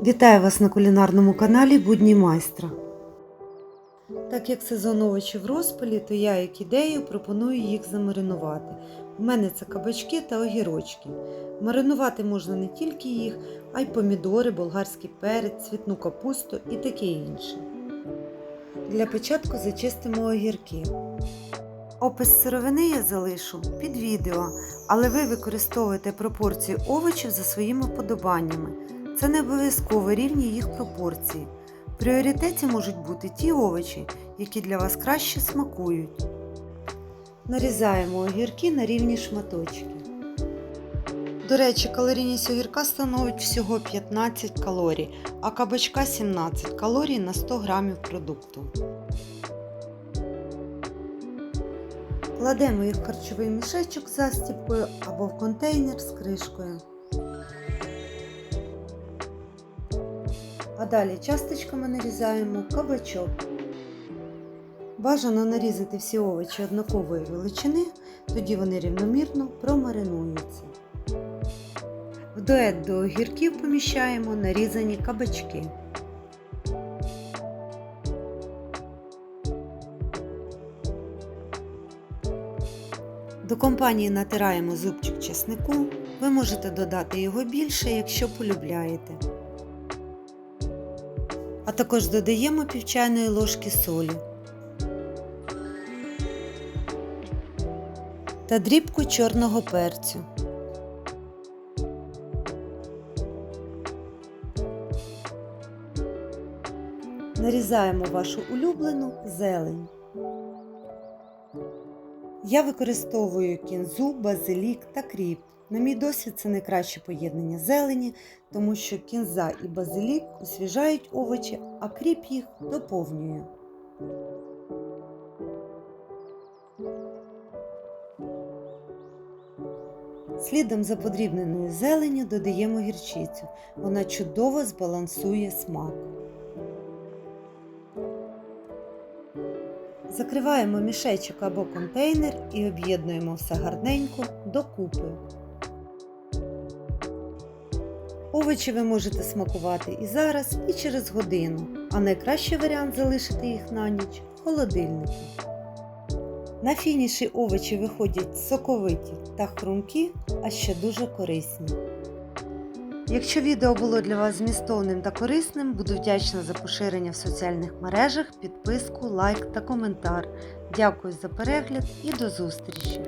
Вітаю вас на кулінарному каналі Будні майстра. Так як сезон овочів в розпалі, то я як ідею пропоную їх замаринувати. У мене це кабачки та огірочки. Маринувати можна не тільки їх, а й помідори, болгарський перець, цвітну капусту і таке інше. Для початку зачистимо огірки. Опис сировини я залишу під відео, але ви використовуєте пропорції овочів за своїми вподобаннями. Це не обов'язково рівні їх пропорції. В пріоритеті можуть бути ті овочі, які для вас краще смакують. Нарізаємо огірки на рівні шматочки. До речі, калорійність огірка становить всього 15 калорій, а кабачка 17 калорій на 100 грамів продукту. Кладемо їх в харчовий мішечок з застіпкою або в контейнер з кришкою. А далі часточками нарізаємо кабачок. Бажано нарізати всі овочі однакової величини, тоді вони рівномірно промаринуються. В дует до огірків поміщаємо нарізані кабачки. До компанії натираємо зубчик чеснику. Ви можете додати його більше, якщо полюбляєте. А також додаємо пів чайної ложки солі та дрібку чорного перцю. Нарізаємо вашу улюблену зелень. Я використовую кінзу, базилік та кріп. На мій досвід це найкраще поєднання зелені, тому що кінза і базилік освіжають овочі, а кріп їх доповнює. Слідом за подрібненою зеленню додаємо гірчицю. Вона чудово збалансує смак. Закриваємо мішечок або контейнер і об'єднуємо все гарненько докупи. Овочі ви можете смакувати і зараз, і через годину, а найкращий варіант залишити їх на ніч в холодильнику. На фініші овочі виходять соковиті та хрумкі, а ще дуже корисні. Якщо відео було для вас змістовним та корисним, буду вдячна за поширення в соціальних мережах, підписку, лайк та коментар. Дякую за перегляд і до зустрічі!